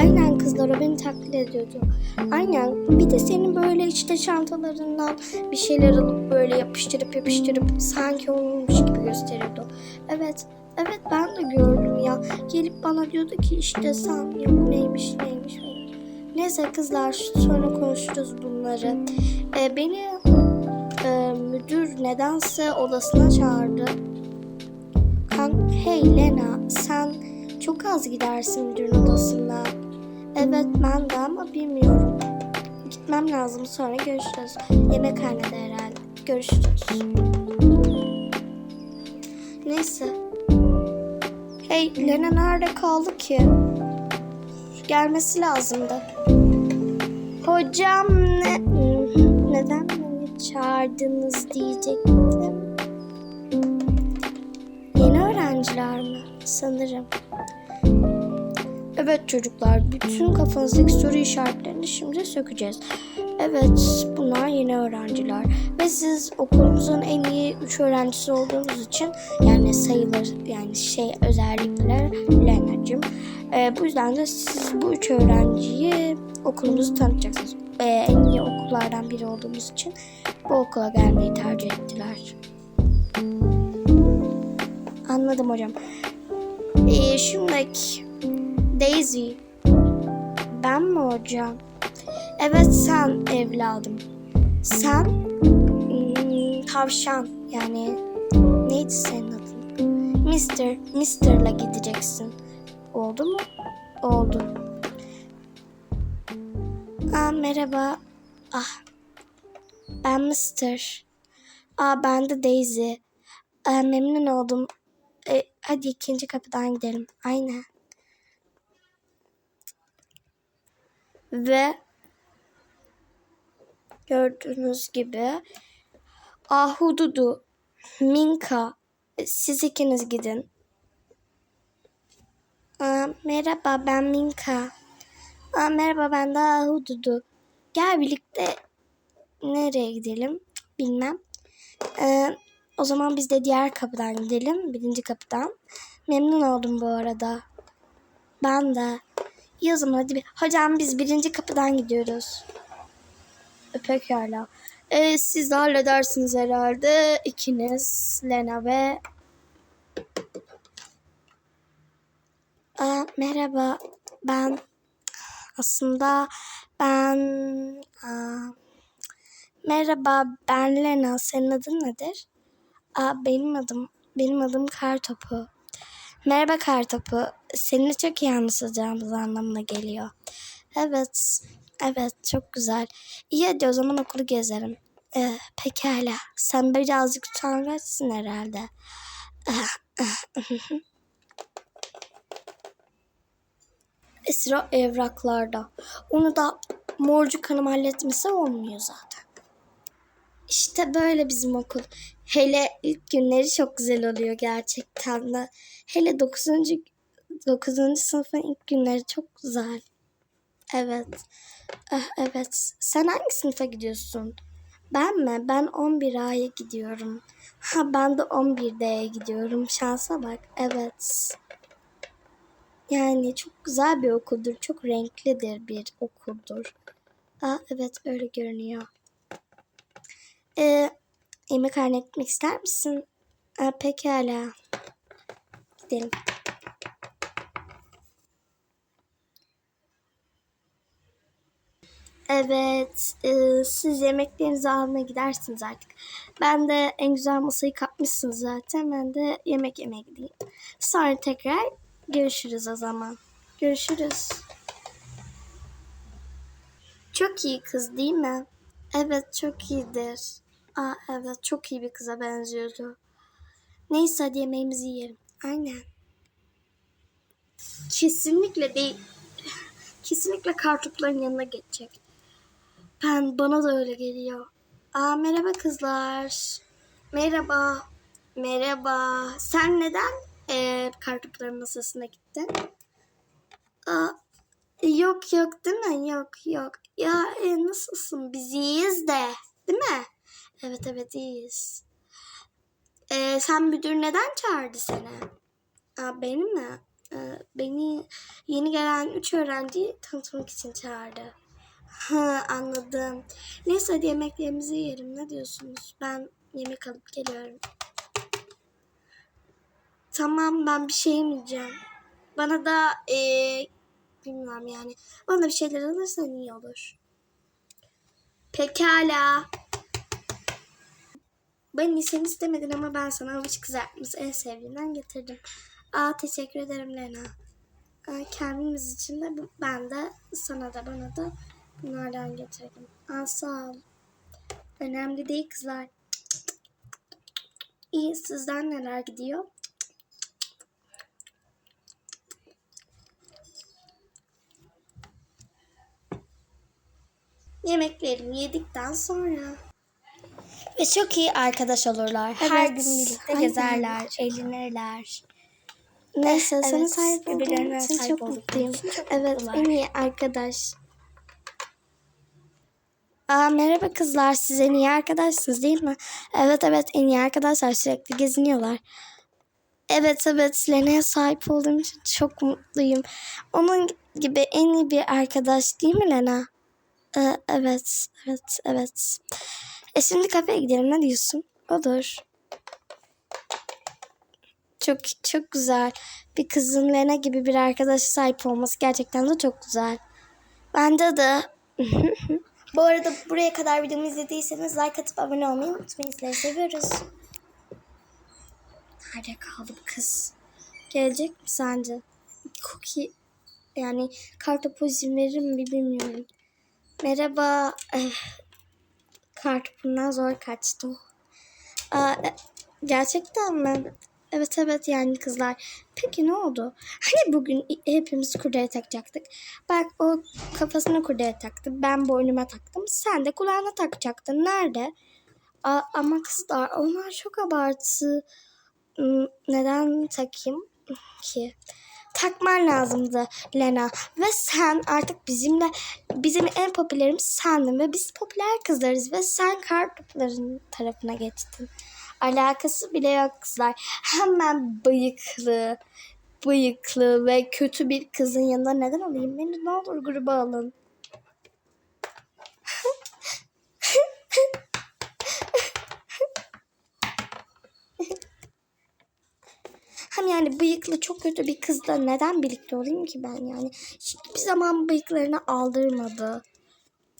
Aynen kızlar beni taklit ediyordu. Aynen. Bir de senin böyle işte çantalarından bir şeyler alıp böyle yapıştırıp yapıştırıp sanki olmuş gibi gösteriyordu. Evet. Evet ben de gördüm ya. Gelip bana diyordu ki işte sen neymiş neymiş. Neyse kızlar sonra konuşuruz bunları. Ee, beni e, müdür nedense odasına çağırdı. Kan, hey Lena sen çok az gidersin müdürün odasına. Evet ben de ama bilmiyorum. Gitmem lazım sonra görüşürüz. Yemekhanede herhalde. Görüşürüz. Neyse. Hey Lena nerede kaldı ki? Gelmesi lazımdı. Hocam ne, neden beni çağırdınız diyecektim. Yeni öğrenciler mi? Sanırım. Evet çocuklar, bütün kafanızdaki soru işaretlerini şimdi sökeceğiz. Evet, bunlar yeni öğrenciler. Ve siz okulumuzun en iyi üç öğrencisi olduğunuz için yani sayılır yani şey özellikler Lena'cığım. Ee, bu yüzden de siz bu üç öğrenciyi okulumuzu tanıtacaksınız. Ee, en iyi okullardan biri olduğumuz için bu okula gelmeyi tercih ettiler. Anladım hocam. Ee, şimdi Daisy. Ben mi hocam? Evet sen evladım. Sen hmm, tavşan yani neydi senin adın? Mister, Mister'la gideceksin. Oldu mu? Oldu. Aa, merhaba. Ah. Ben Mister. Aa, ben de Daisy. Aa, memnun oldum. E, hadi ikinci kapıdan gidelim. Aynen. Ve gördüğünüz gibi Ahududu, Minka siz ikiniz gidin. Aa, merhaba ben Minka. Aa, merhaba ben de Ahududu. Gel birlikte nereye gidelim bilmem. Ee, o zaman biz de diğer kapıdan gidelim. Birinci kapıdan. Memnun oldum bu arada. Ben de. Zaman hadi bir. Hocam biz birinci kapıdan gidiyoruz. Pekala. Ee, siz de halledersiniz herhalde. İkiniz Lena ve... Aa, merhaba. Ben aslında ben... Aa, merhaba ben Lena. Senin adın nedir? Aa, benim adım benim adım Kartopu. Merhaba Kartopu. Seninle çok iyi anlaşacağımız anlamına geliyor. Evet. Evet çok güzel. İyi hadi o zaman okulu gezelim. Ee, pekala. Sen birazcık utangaçsın herhalde. Esra evraklarda. Onu da morcuk hanım halletmesi olmuyor zaten. İşte böyle bizim okul. Hele ilk günleri çok güzel oluyor gerçekten de. Hele 9. 9. sınıfın ilk günleri çok güzel. Evet. Ah, evet. Sen hangi sınıfa gidiyorsun? Ben mi? Ben 11A'ya gidiyorum. Ha ben de 11D'ye gidiyorum. Şansa bak. Evet. Yani çok güzel bir okuldur. Çok renklidir bir okuldur. Aa, evet öyle görünüyor. Ee, yemekhane gitmek ister misin? Aa, pekala. Gidelim. Evet, e, siz yemeklerinizi almaya gidersiniz artık. Ben de en güzel masayı kapmışsınız zaten. Ben de yemek yemeye gideyim. Sonra tekrar görüşürüz o zaman. Görüşürüz. Çok iyi kız değil mi? Evet çok iyidir. Aa evet çok iyi bir kıza benziyordu. Neyse hadi yemeğimizi yiyelim. Aynen. Kesinlikle değil. Kesinlikle kartopların yanına geçecek. Ben bana da öyle geliyor. Aa merhaba kızlar. Merhaba. Merhaba. Sen neden e, kartopların masasına gittin? Aa, yok yok değil mi? Yok yok. Ya e, nasılsın? Biz iyiyiz de. Değil mi? Evet evet iyiyiz. E, sen müdür neden çağırdı seni? Aa, benim mi? Ee, beni yeni gelen üç öğrenciyi tanıtmak için çağırdı. Ha, anladım. Neyse hadi yemeklerimizi yiyelim. Ne diyorsunuz? Ben yemek alıp geliyorum. Tamam ben bir şey yemeyeceğim. Bana da eee bilmem yani. Bana da bir şeyler alırsan iyi olur. Pekala. Ben sen istemedin ama ben sana havuç kızartması en sevdiğinden getirdim. Aa teşekkür ederim Lena. Aa, kendimiz için de ben de sana da bana da bunlardan getirdim. Aa sağ ol. Önemli değil kızlar. İyi sizden neler gidiyor? Yemeklerimi yedikten sonra. Ve çok iyi arkadaş olurlar. Her Evet, gün birlikte aynen. gezerler, eğlenirler. Neyse sana evet, sahip olduğum için sahip çok mutluyum. çok Evet mutlular. en iyi arkadaş. Aa, merhaba kızlar siz en iyi arkadaşsınız değil mi? Evet evet en iyi arkadaşlar sürekli geziniyorlar. Evet evet Lena'ya sahip olduğum için çok mutluyum. Onun gibi en iyi bir arkadaş değil mi Lena? Ee, evet evet evet. E şimdi kafeye gidelim ne diyorsun? Olur. Çok çok güzel. Bir kızın Lena gibi bir arkadaşa sahip olması gerçekten de çok güzel. Bence de. Bu arada buraya kadar videomu izlediyseniz like atıp abone olmayı unutmayın. Sizleri seviyoruz. Nerede kaldı bu kız? Gelecek mi sence? Cookie yani kartopu izin verir mi bilmiyorum. Merhaba. Kartopundan zor kaçtı. o. Aa, e, gerçekten mi? Evet evet yani kızlar. Peki ne oldu? Hani bugün hepimiz kurdele takacaktık. Bak o kafasına kurdele taktı. Ben boynuma taktım. Sen de kulağına takacaktın. Nerede? Aa, ama kızlar onlar çok abartı. Hmm, Neden takayım ki? Takman lazımdı Lena. Ve sen artık bizimle bizim en popülerimiz sendin ve biz popüler kızlarız ve sen kartopların tarafına geçtin. Alakası bile yok kızlar. Hemen bıyıklı, bıyıklı ve kötü bir kızın yanında neden olayım? Beni ne olur gruba alın. Hem yani bıyıklı çok kötü bir kızla neden birlikte olayım ki ben yani? Hiçbir zaman bıyıklarını aldırmadı.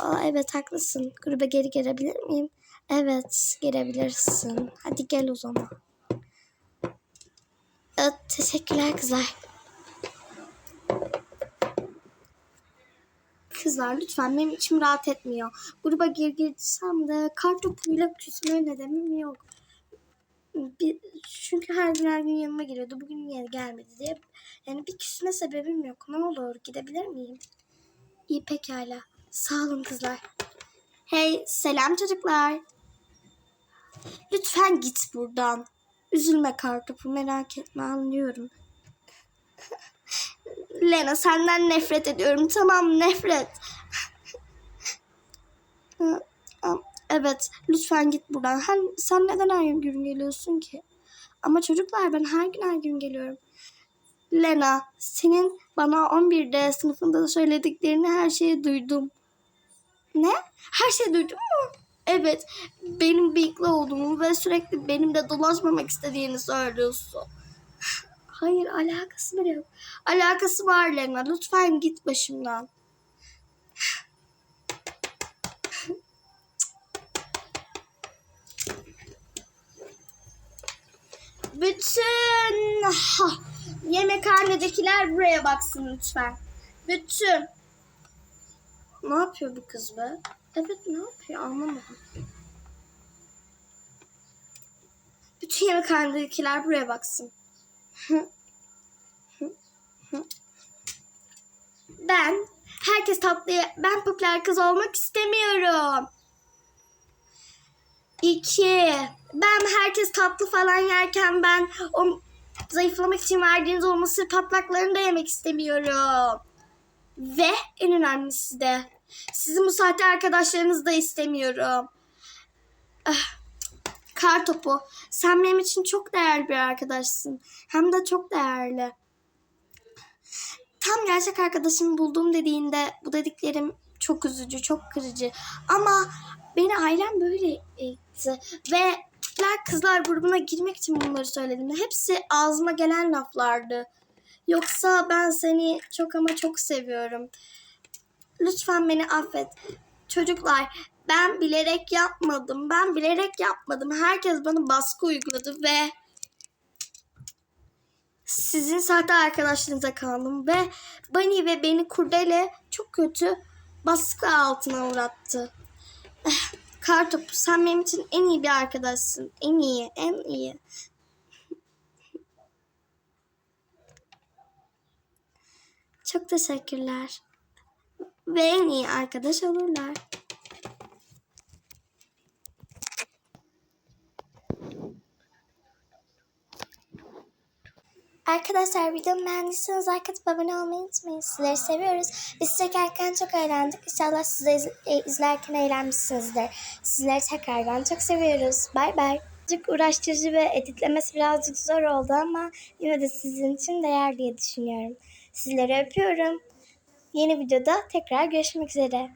Aa evet haklısın. Gruba geri gelebilir miyim? Evet gelebilirsin. Hadi gel o zaman. Evet, teşekkürler kızlar. Kızlar lütfen benim içim rahat etmiyor. Gruba geri girsem de kartopuyla küsmeye nedenim yok. Bir, çünkü her gün her gün yanıma geliyordu. Bugün niye gelmedi diye. Yani bir küsme sebebim yok. Ne olur gidebilir miyim? İyi pekala. Sağ olun kızlar. Hey selam çocuklar. Lütfen git buradan. Üzülme kartopu merak etme anlıyorum. Lena senden nefret ediyorum. Tamam nefret. Evet lütfen git buradan. Hem sen neden her gün geliyorsun ki? Ama çocuklar ben her gün her gün geliyorum. Lena senin bana 11'de sınıfında da söylediklerini her şeyi duydum. Ne? Her şeyi duydun mu? Evet. Benim bıyıklı olduğumu ve sürekli benimle dolaşmamak istediğini söylüyorsun. Hayır alakası bile yok. Alakası var Lena. Lütfen git başımdan. Bütün ha, yemekhanedekiler buraya baksın lütfen. Bütün. Ne yapıyor bu kız be? Evet ne yapıyor anlamadım. Bütün yemekhanedekiler buraya baksın. ben herkes tatlı ben popüler kız olmak istemiyorum. İki. Ben herkes tatlı falan yerken ben o zayıflamak için verdiğiniz o mısır patlaklarını da yemek istemiyorum. Ve en önemlisi de sizin bu sahte arkadaşlarınızı da istemiyorum. Ah, kar topu. Sen benim için çok değerli bir arkadaşsın. Hem de çok değerli. tam gerçek arkadaşımı buldum dediğinde bu dediklerim çok üzücü, çok kırıcı. Ama beni ailem böyle eğitti ve Türkler kızlar grubuna girmek için bunları söyledim. Hepsi ağzıma gelen laflardı. Yoksa ben seni çok ama çok seviyorum. Lütfen beni affet. Çocuklar ben bilerek yapmadım. Ben bilerek yapmadım. Herkes bana baskı uyguladı ve sizin sahte arkadaşlarınıza kaldım ve Bunny ve beni kurdele çok kötü baskı altına uğrattı. Kartopu sen benim için en iyi bir arkadaşsın. En iyi, en iyi. Çok teşekkürler. Ve en iyi arkadaş olurlar. Arkadaşlar videomu beğendiyseniz like atıp abone olmayı unutmayın. Sizleri seviyoruz. Biz çekerken çok eğlendik. İnşallah siz de e, izlerken eğlenmişsinizdir. Sizleri tekrardan çok seviyoruz. Bay bay. Çok uğraştırıcı ve editlemesi birazcık zor oldu ama yine de sizin için değer diye düşünüyorum. Sizleri öpüyorum. Yeni videoda tekrar görüşmek üzere.